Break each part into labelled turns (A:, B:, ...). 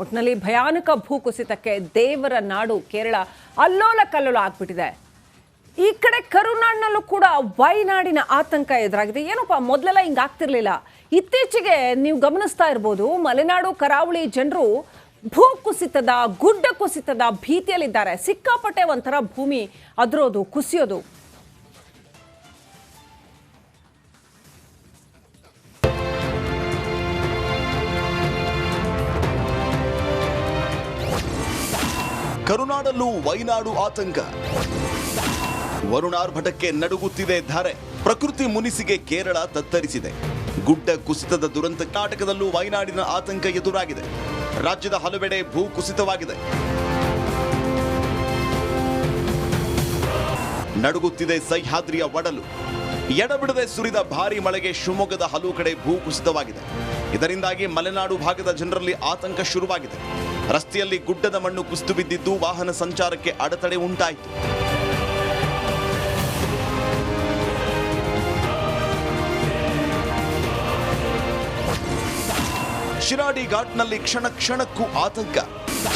A: ಒಟ್ಟಿನಲ್ಲಿ ಭಯಾನಕ ಭೂಕುಸಿತಕ್ಕೆ ದೇವರ ನಾಡು ಕೇರಳ ಅಲ್ಲೋಲ ಕಲ್ಲೋಲ ಆಗ್ಬಿಟ್ಟಿದೆ. ಈ ಕಡೆ ಕರುನಾಡಿನಲ್ಲೂ ಕೂಡ ವೈನಾಡಿನ ಆತಂಕ ಎದುರಾಗಿದೆ. ಏನಪ್ಪ, ಮೊದಲೆಲ್ಲ ಹಿಂಗೆ ಆಗ್ತಿರ್ಲಿಲ್ಲ. ಇತ್ತೀಚೆಗೆ ನೀವು ಗಮನಿಸ್ತಾ ಇರ್ಬೋದು, ಮಲೆನಾಡು ಕರಾವಳಿ ಜನರು ಭೂಕುಸಿತದ, ಗುಡ್ಡ ಕುಸಿತದ ಭೀತಿಯಲ್ಲಿದ್ದಾರೆ. ಸಿಕ್ಕಾಪಟ್ಟೆ ಒಂಥರ ಭೂಮಿ ಅದರೋದು, ಕುಸಿಯೋದು.
B: ಕರುನಾಡಲ್ಲೂ ವೈನಾಡು ಆತಂಕ. ವರುಣಾರ್ಭಟಕ್ಕೆ ನಡುಗುತ್ತಿದೆ ಧಾರೆ. ಪ್ರಕೃತಿ ಮುನಿಸಿಗೆ ಕೇರಳ ತತ್ತರಿಸಿದೆ. ಗುಡ್ಡ ಕುಸಿತದ ದುರಂತ ಕರ್ನಾಟಕದಲ್ಲೂ ವೈನಾಡಿನ ಆತಂಕ ಎದುರಾಗಿದೆ. ರಾಜ್ಯದ ಹಲವೆಡೆ ಭೂ ಕುಸಿತವಾಗಿದೆ. ನಡುಗುತ್ತಿದೆ ಸಹ್ಯಾದ್ರಿಯ ಒಡಲು. ಎಡಬಿಡದೆ ಸುರಿದ ಭಾರಿ ಮಳೆಗೆ ಶಿವಮೊಗ್ಗದ ಹಲವು ಕಡೆ ಭೂ ಕುಸಿತವಾಗಿದೆ. ಇದರಿಂದಾಗಿ ಮಲೆನಾಡು ಭಾಗದ ಜನರಲ್ಲಿ ಆತಂಕ ಶುರುವಾಗಿದೆ. ರಸ್ತೆಯಲ್ಲಿ ಗುಡ್ಡದ ಮಣ್ಣು ಕುಸಿದು ಬಿದ್ದಿದ್ದು ವಾಹನ ಸಂಚಾರಕ್ಕೆ ಅಡೆತಡೆ ಉಂಟಾಯಿತು. ಶಿರಾಡಿ ಘಾಟ್ನಲ್ಲಿ ಕ್ಷಣ ಕ್ಷಣಕ್ಕೂ ಆತಂಕ.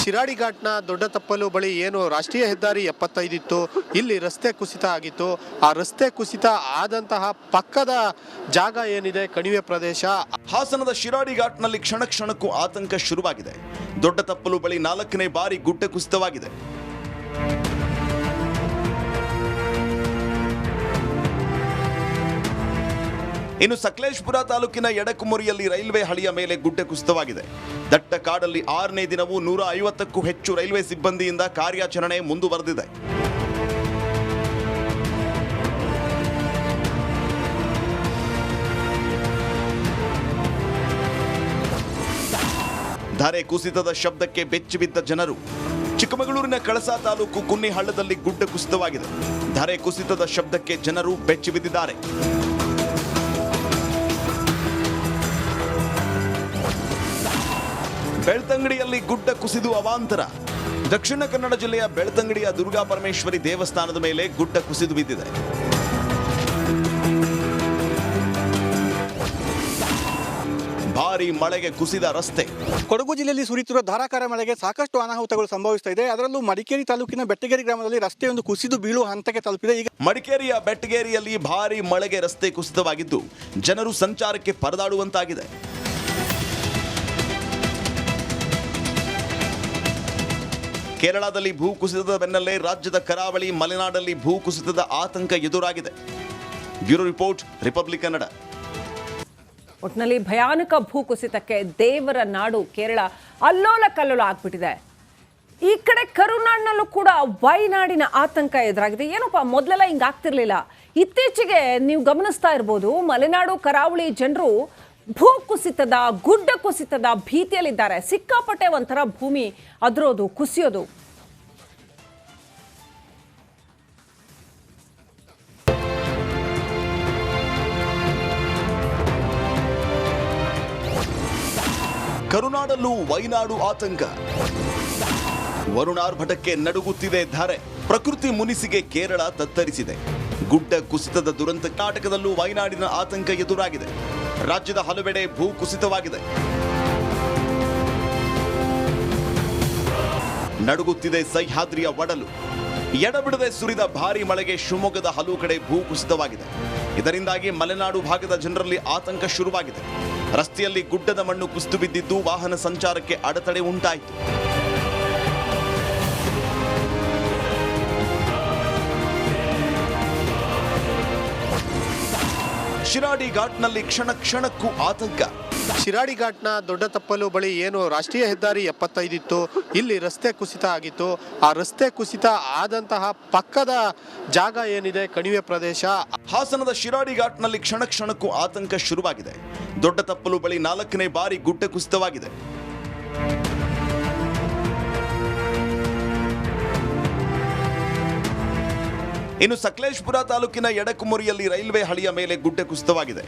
C: ಶಿರಾಡಿ ಘಾಟ್ನ ದೊಡ್ಡ ತಪ್ಪಲು ಬಳಿ ಏನು ರಾಷ್ಟ್ರೀಯ ಹೆದ್ದಾರಿ ಎಪ್ಪತ್ತೈದು ಇತ್ತು ಇಲ್ಲಿ ರಸ್ತೆ ಕುಸಿತ ಆಗಿತ್ತು. ಆ ರಸ್ತೆ ಕುಸಿತ ಆದಂತಹ ಪಕ್ಕದ ಜಾಗ ಏನಿದೆ? ಕಣಿವೆ ಪ್ರದೇಶ.
B: ಹಾಸನದ ಶಿರಾಡಿ ಘಾಟ್ನಲ್ಲಿ ಕ್ಷಣ ಕ್ಷಣಕ್ಕೂ ಆತಂಕ ಶುರುವಾಗಿದೆ. ದೊಡ್ಡ ತಪ್ಪಲು ಬಳಿ ನಾಲ್ಕನೇ ಬಾರಿ ಗುಡ್ಡ ಕುಸಿತವಾಗಿದೆ. ಇನ್ನು ಸಕಲೇಶ್ಪುರ ತಾಲೂಕಿನ ಎಡಕುಮುರಿಯಲ್ಲಿ ರೈಲ್ವೆ ಹಳಿಯ ಮೇಲೆ ಗುಡ್ಡ ಕುಸಿತವಾಗಿದೆ. ದಟ್ಟ ಕಾಡಲ್ಲಿ ಆರನೇ ದಿನವೂ ನೂರ ಐವತ್ತಕ್ಕೂ ಹೆಚ್ಚು ರೈಲ್ವೆ ಸಿಬ್ಬಂದಿಯಿಂದ ಕಾರ್ಯಾಚರಣೆ ಮುಂದುವರೆದಿದೆ. ಧರೆ ಕುಸಿತದ ಶಬ್ದಕ್ಕೆ ಬೆಚ್ಚಿಬಿದ್ದ ಜನರು. ಚಿಕ್ಕಮಗಳೂರಿನ ಕಳಸಾ ತಾಲೂಕು ಕುನ್ನಿಹಳ್ಳದಲ್ಲಿ ಗುಡ್ಡ ಕುಸಿತವಾಗಿದೆ. ಧರೆ ಕುಸಿತದ ಶಬ್ದಕ್ಕೆ ಜನರು ಬೆಚ್ಚಿ ಬೆಳ್ತಂಗಡಿಯಲ್ಲಿ ಗುಡ್ಡ ಕುಸಿದು ಅವಾಂತರ. ದಕ್ಷಿಣ ಕನ್ನಡ ಜಿಲ್ಲೆಯ ಬೆಳ್ತಂಗಡಿಯ ದುರ್ಗಾ ಪರಮೇಶ್ವರಿ ದೇವಸ್ಥಾನದ ಮೇಲೆ ಗುಡ್ಡ ಕುಸಿದು ಬಿದ್ದಿದೆ. ಭಾರಿ ಮಳೆಗೆ ಕುಸಿದ ರಸ್ತೆ.
D: ಕೊಡಗು ಜಿಲ್ಲೆಯಲ್ಲಿ ಸುರಿಯುತ್ತಿರುವ ಧಾರಾಕಾರ ಮಳೆಗೆ ಸಾಕಷ್ಟು ಅನಾಹುತಗಳು ಸಂಭವಿಸ್ತಾ ಇದೆ. ಅದರಲ್ಲೂ ಮಡಿಕೇರಿ ತಾಲೂಕಿನ ಬೆಟ್ಟಗೇರಿ ಗ್ರಾಮದಲ್ಲಿ ರಸ್ತೆಯೊಂದು ಕುಸಿದು ಬೀಳುವ ಹಂತಕ್ಕೆ ತಲುಪಿದೆ. ಈಗ
B: ಮಡಿಕೇರಿಯ ಬೆಟ್ಟಗೇರಿಯಲ್ಲಿ ಭಾರಿ ಮಳೆಗೆ ರಸ್ತೆ ಕುಸಿತವಾಗಿದ್ದು ಜನರು ಸಂಚಾರಕ್ಕೆ ಪರದಾಡುವಂತಾಗಿದೆ. ಕೇರಳದಲ್ಲಿ ಭೂ ಕುಸಿತದ ಬೆನ್ನಲ್ಲೇ ರಾಜ್ಯದ ಕರಾವಳಿ, ಮಲೆನಾಡಲ್ಲಿ ಭೂ ಕುಸಿತದ ಆತಂಕ ಎದುರಾಗಿದೆ. Bureau report, Republic Kannada.
A: ಒಟ್ಟಿನಲ್ಲಿ ಭಯಾನಕ ಭೂಕುಸಿತಕ್ಕೆ ದೇವರ ನಾಡು ಕೇರಳ ಅಲ್ಲೋಲ ಕಲ್ಲೋಲ ಆಗ್ಬಿಟ್ಟಿದೆ. ಈ ಕಡೆ ಕರುನಾಡಿನಲ್ಲೂ ಕೂಡ ವೈನಾಡಿನ ಆತಂಕ ಎದುರಾಗಿದೆ. ಏನಪ್ಪ, ಮೊದಲೆಲ್ಲ ಹಿಂಗೆ ಆಗ್ತಿರ್ಲಿಲ್ಲ. ಇತ್ತೀಚೆಗೆ ನೀವು ಗಮನಿಸ್ತಾ ಇರ್ಬೋದು, ಮಲೆನಾಡು, ಕರಾವಳಿ ಜನರು ಭೂಕುಸಿತದ ಗುಡ್ಡ ಕುಸಿತದ ಭೀತಿಯಲ್ಲಿದ್ದಾರೆ. ಸಿಕ್ಕಾಪಟ್ಟೆ ಒಂಥರ ಭೂಮಿ ಅದ್ರೋದು, ಕುಸಿಯೋದು.
B: ಕರುನಾಡಲ್ಲೂ ವೈನಾಡು ಆತಂಕ. ವರುಣಾರ್ಭಟಕ್ಕೆ ನಡುಗುತ್ತಿದೆ ಧಾರೆ. ಪ್ರಕೃತಿ ಮುನಿಸಿಗೆ ಕೇರಳ ತತ್ತರಿಸಿದೆ. ಗುಡ್ಡ ಕುಸಿತದ ದುರಂತ, ಕರ್ನಾಟಕದಲ್ಲೂ ವೈನಾಡಿನ ಆತಂಕ ಎದುರಾಗಿದೆ. ರಾಜ್ಯದ ಹಲವೆಡೆ ಭೂ ಕುಸಿತವಾಗಿದೆ. ನಡುಗುತ್ತಿದೆ ಸಹ್ಯಾದ್ರಿಯ ಒಡಲು. ಎಡಬಿಡದೆ ಸುರಿದ ಭಾರಿ ಮಳೆಗೆ ಶಿವಮೊಗ್ಗದ ಹಲವು ಕಡೆ ಭೂ ಕುಸಿತವಾಗಿದೆ. ಇದರಿಂದಾಗಿ ಮಲೆನಾಡು ಭಾಗದ ಜನರಲ್ಲಿ ಆತಂಕ ಶುರುವಾಗಿದೆ. ರಸ್ತೆಯಲ್ಲಿ ಗುಡ್ಡದ ಮಣ್ಣು ಕುಸಿದು ಬಿದ್ದಿದ್ದು ವಾಹನ ಸಂಚಾರಕ್ಕೆ ಅಡೆತಡೆ ಉಂಟಾಯಿತು. ಶಿರಾಡಿ ಘಾಟ್ನಲ್ಲಿ ಕ್ಷಣ ಕ್ಷಣಕ್ಕೂ ಆತಂಕ.
C: ಶಿರಾಡಿ ಘಾಟ್ನ ದೊಡ್ಡ ತಪ್ಪಲು ಬಳಿ ಏನು ರಾಷ್ಟ್ರೀಯ ಹೆದ್ದಾರಿ ಎಪ್ಪತ್ತೈದು ಇತ್ತು ಇಲ್ಲಿ ರಸ್ತೆ ಕುಸಿತ ಆಗಿತ್ತು. ಆ ರಸ್ತೆ ಕುಸಿತ ಆದಂತಹ ಪಕ್ಕದ ಜಾಗ ಏನಿದೆ ಕಣಿವೆ ಪ್ರದೇಶ?
B: ಹಾಸನದ ಶಿರಾಡಿ ಘಾಟ್ನಲ್ಲಿ ಕ್ಷಣ ಕ್ಷಣಕ್ಕೂ ಆತಂಕ ಶುರುವಾಗಿದೆ. ದೊಡ್ಡ ತಪ್ಪಲು ಬಳಿ ನಾಲ್ಕನೇ ಬಾರಿ ಗುಡ್ಡ ಕುಸಿತವಾಗಿದೆ. ಇನ್ನು ಸಕಲೇಶ್ಪುರ ತಾಲೂಕಿನ ಎಡಕುಮುರಿಯಲ್ಲಿ ರೈಲ್ವೆ ಹಳಿಯ ಮೇಲೆ ಗುಡ್ಡ ಕುಸಿತವಾಗಿದೆ.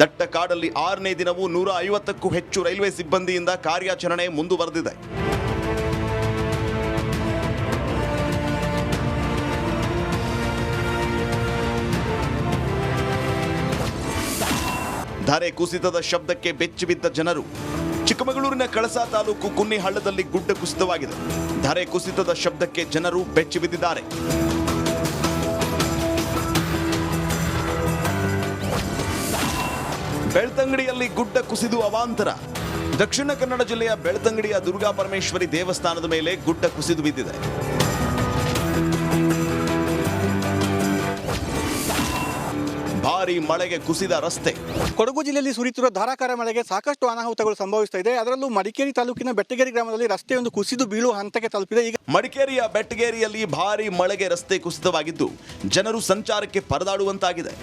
B: ದಟ್ಟ ಕಾಡಲ್ಲಿ ಆರನೇ ದಿನವೂ ನೂರ ಐವತ್ತಕ್ಕೂ ಹೆಚ್ಚು ರೈಲ್ವೆ ಸಿಬ್ಬಂದಿಯಿಂದ ಕಾರ್ಯಾಚರಣೆ ಮುಂದುವರೆದಿದೆ. ಧರೆ ಕುಸಿತದ ಶಬ್ದಕ್ಕೆ ಬೆಚ್ಚಿಬಿದ್ದ ಜನರು. ಚಿಕ್ಕಮಗಳೂರಿನ ಕಳಸಾ ತಾಲೂಕು ಕುನ್ನಿಹಳ್ಳದಲ್ಲಿ ಗುಡ್ಡ ಕುಸಿತವಾಗಿದೆ. ಧರೆ ಕುಸಿತದ ಶಬ್ದಕ್ಕೆ ಜನರು ಬೆಚ್ಚಿ ಬೆಳ್ತಂಗಡಿಯಲ್ಲಿ ಗುಡ್ಡ ಕುಸಿದು ಅವಾಂತರ. ದಕ್ಷಿಣ ಕನ್ನಡ ಜಿಲ್ಲೆಯ ಬೆಳ್ತಂಗಡಿಯ ದುರ್ಗಾ ಪರಮೇಶ್ವರಿ ದೇವಸ್ಥಾನದ ಮೇಲೆ ಗುಡ್ಡ ಕುಸಿದು ಬಿದ್ದಿದೆ. ಭಾರಿ ಮಳೆಗೆ ಕುಸಿದ ರಸ್ತೆ.
D: ಕೊಡಗು ಜಿಲ್ಲೆಯಲ್ಲಿ ಸುರಿಯುತ್ತಿರುವ ಧಾರಾಕಾರ ಮಳೆಗೆ ಸಾಕಷ್ಟು ಅನಾಹುತಗಳು ಸಂಭವಿಸ್ತಾ ಇದೆ. ಅದರಲ್ಲೂ ಮಡಿಕೇರಿ ತಾಲೂಕಿನ ಬೆಟ್ಟಗೇರಿ ಗ್ರಾಮದಲ್ಲಿ ರಸ್ತೆಯೊಂದು ಕುಸಿದು ಬೀಳುವ ಹಂತಕ್ಕೆ ತಲುಪಿದೆ. ಈಗ
B: ಮಡಿಕೇರಿಯ ಬೆಟ್ಟಗೇರಿಯಲ್ಲಿ ಭಾರಿ ಮಳೆಗೆ ರಸ್ತೆ ಕುಸಿತವಾಗಿದ್ದು ಜನರು ಸಂಚಾರಕ್ಕೆ ಪರದಾಡುವಂತಾಗಿದೆ.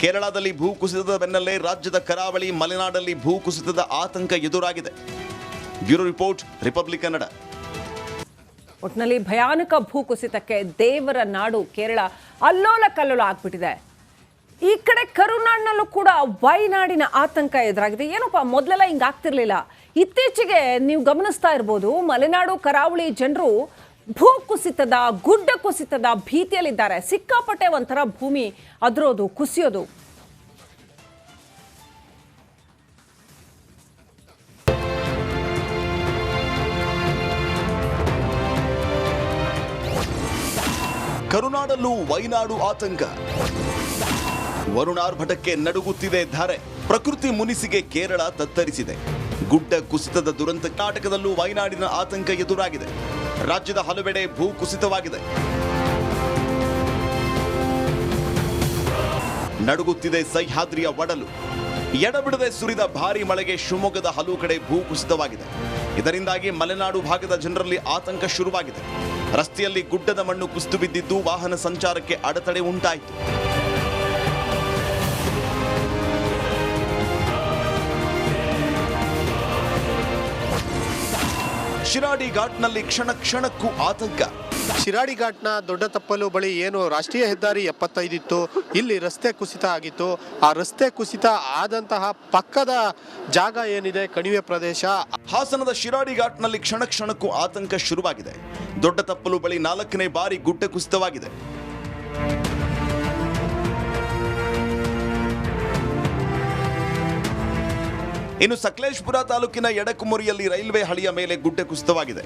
B: ಕೇರಳದಲ್ಲಿ ಭೂ ಕುಸಿತದ ಬೆನ್ನಲ್ಲೇ ರಾಜ್ಯದ ಕರಾವಳಿ ಮಲೆನಾಡಲ್ಲಿ ಭೂ ಕುಸಿತದ ಆತಂಕ ಎದುರಾಗಿದೆ. Bureau report, Republic Kannada.
A: ಒಟ್ಟಿನಲ್ಲಿ ಭಯಾನಕ ಭೂಕುಸಿತಕ್ಕೆ ದೇವರ ನಾಡು ಕೇರಳ ಅಲ್ಲೋಲ ಕಲ್ಲೋಲ ಆಗ್ಬಿಟ್ಟಿದೆ. ಈ ಕಡೆ ಕರುನಾಡಿನಲ್ಲೂ ಕೂಡ ವೈನಾಡಿನ ಆತಂಕ ಎದುರಾಗಿದೆ. ಏನಪ್ಪ, ಮೊದಲೆಲ್ಲ ಹಿಂಗೆ ಆಗ್ತಿರ್ಲಿಲ್ಲ. ಇತ್ತೀಚೆಗೆ ನೀವು ಗಮನಿಸ್ತಾ ಇರ್ಬೋದು, ಮಲೆನಾಡು ಕರಾವಳಿ ಜನರು ಭೂ ಕುಸಿತದ ಗುಡ್ಡ ಕುಸಿತದ ಭೀತಿಯಲ್ಲಿದ್ದಾರೆ. ಸಿಕ್ಕಾಪಟ್ಟೆ ಒಂಥರ ಭೂಮಿ ಅದ್ರೋದು, ಕುಸಿಯೋದು.
B: ಕರುನಾಡಲ್ಲೂ ವೈನಾಡು ಆತಂಕ. ವರುಣಾರ್ಭಟಕ್ಕೆ ನಡುಗುತ್ತಿದೆ ಧಾರೆ. ಪ್ರಕೃತಿ ಮುನಿಸಿಗೆ ಕೇರಳ ತತ್ತರಿಸಿದೆ. ಗುಡ್ಡ ಕುಸಿತದ ದುರಂತ ನಾಟಕದಲ್ಲೂ ವೈನಾಡಿನ ಆತಂಕ ಎದುರಾಗಿದೆ. ರಾಜ್ಯದ ಹಲವೆಡೆ ಭೂ ಕುಸಿತವಾಗಿದೆ. ನಡುಗುತ್ತಿದೆ ಸಹ್ಯಾದ್ರಿಯ ಒಡಲು. ಎಡಬಿಡದೆ ಸುರಿದ ಭಾರಿ ಮಳೆಗೆ ಶಿವಮೊಗ್ಗದ ಹಲವು ಕಡೆ ಭೂ ಕುಸಿತವಾಗಿದೆ. ಇದರಿಂದಾಗಿ ಮಲೆನಾಡು ಭಾಗದ ಜನರಲ್ಲಿ ಆತಂಕ ಶುರುವಾಗಿದೆ. ರಸ್ತೆಯಲ್ಲಿ ಗುಡ್ಡದ ಮಣ್ಣು ಕುಸಿದು ಬಿದ್ದಿದ್ದು ವಾಹನ ಸಂಚಾರಕ್ಕೆ ಅಡೆತಡೆ ಉಂಟಾಯಿತು. ಶಿರಾಡಿ ಘಾಟ್ನಲ್ಲಿ ಕ್ಷಣ ಕ್ಷಣಕ್ಕೂ ಆತಂಕ.
C: ಶಿರಾಡಿ ಘಾಟ್ನ ದೊಡ್ಡ ತಪ್ಪಲು ಬಳಿ ಏನು ರಾಷ್ಟ್ರೀಯ ಹೆದ್ದಾರಿ ಎಪ್ಪತ್ತೈದು ಇತ್ತು ಇಲ್ಲಿ ರಸ್ತೆ ಕುಸಿತ ಆಗಿತ್ತು. ಆ ರಸ್ತೆ ಕುಸಿತ ಆದಂತಹ ಪಕ್ಕದ ಜಾಗ ಏನಿದೆ? ಕಣಿವೆ ಪ್ರದೇಶ.
B: ಹಾಸನದ ಶಿರಾಡಿ ಘಾಟ್ನಲ್ಲಿ ಕ್ಷಣ ಕ್ಷಣಕ್ಕೂ ಆತಂಕ ಶುರುವಾಗಿದೆ. ದೊಡ್ಡ ತಪ್ಪಲು ಬಳಿ ನಾಲ್ಕನೇ ಬಾರಿ ಗುಡ್ಡ ಕುಸಿತವಾಗಿದೆ. ಇನ್ನು ಸಕಲೇಶ್ಪುರ ತಾಲೂಕಿನ ಎಡಕುಮುರಿಯಲ್ಲಿ ರೈಲ್ವೆ ಹಳಿಯ ಮೇಲೆ ಗುಡ್ಡ ಕುಸಿತವಾಗಿದೆ.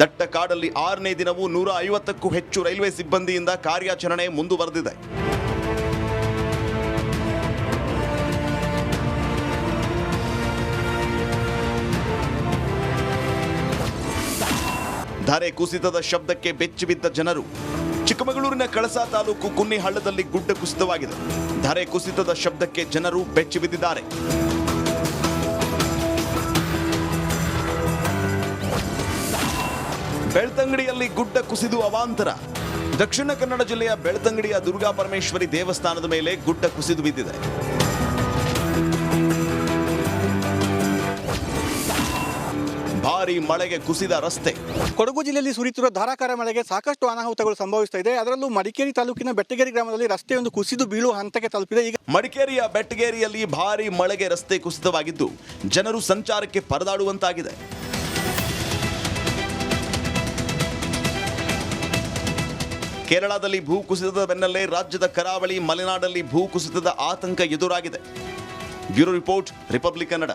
B: ದಟ್ಟ ಕಾಡಲ್ಲಿ ಆರನೇ ದಿನವೂ ನೂರ ಐವತ್ತಕ್ಕೂ ಹೆಚ್ಚು ರೈಲ್ವೆ ಸಿಬ್ಬಂದಿಯಿಂದ ಕಾರ್ಯಾಚರಣೆ ಮುಂದುವರೆದಿದೆ. ಧರೆ ಕುಸಿತದ ಶಬ್ದಕ್ಕೆ ಬೆಚ್ಚಿಬಿದ್ದ ಜನರು. ಚಿಕ್ಕಮಗಳೂರಿನ ಕಳಸಾ ತಾಲೂಕು ಕುನ್ನಿಹಳ್ಳದಲ್ಲಿ ಗುಡ್ಡ ಕುಸಿತವಾಗಿದೆ. ಧರೆ ಕುಸಿತದ ಶಬ್ದಕ್ಕೆ ಜನರು ಬೆಚ್ಚಿ ಬೆಳ್ತಂಗಡಿಯಲ್ಲಿ ಗುಡ್ಡ ಕುಸಿದು ಅವಾಂತರ. ದಕ್ಷಿಣ ಕನ್ನಡ ಜಿಲ್ಲೆಯ ಬೆಳ್ತಂಗಡಿಯ ದುರ್ಗಾ ಪರಮೇಶ್ವರಿ ದೇವಸ್ಥಾನದ ಮೇಲೆ ಗುಡ್ಡ ಕುಸಿದು ಬಿದ್ದಿದೆ. ಭಾರಿ ಮಳೆಗೆ ಕುಸಿದ ರಸ್ತೆ.
D: ಕೊಡಗು ಜಿಲ್ಲೆಯಲ್ಲಿ ಸುರಿಯುತ್ತಿರುವ ಧಾರಾಕಾರ ಮಳೆಗೆ ಸಾಕಷ್ಟು ಅನಾಹುತಗಳು ಸಂಭವಿಸ್ತಾ ಇದೆ. ಅದರಲ್ಲೂ ಮಡಿಕೇರಿ ತಾಲೂಕಿನ ಬೆಟ್ಟಗೇರಿ ಗ್ರಾಮದಲ್ಲಿ ರಸ್ತೆಯೊಂದು ಕುಸಿದು ಬೀಳುವ ಹಂತಕ್ಕೆ ತಲುಪಿದೆ. ಈಗ
B: ಮಡಿಕೇರಿಯ ಬೆಟ್ಟಗೇರಿಯಲ್ಲಿ ಭಾರಿ ಮಳೆಗೆ ರಸ್ತೆ ಕುಸಿತವಾಗಿದ್ದು ಜನರು ಸಂಚಾರಕ್ಕೆ ಪರದಾಡುವಂತಾಗಿದೆ. ಕೇರಳದಲ್ಲಿ ಭೂಕುಸಿತದ ಬೆನ್ನಲ್ಲೇ ರಾಜ್ಯದ ಕರಾವಳಿ ಮಲೆನಾಡಲ್ಲಿ ಭೂಕುಸಿತದ ಆತಂಕ ಎದುರಾಗಿದೆ. Bureau report Republic Kannada.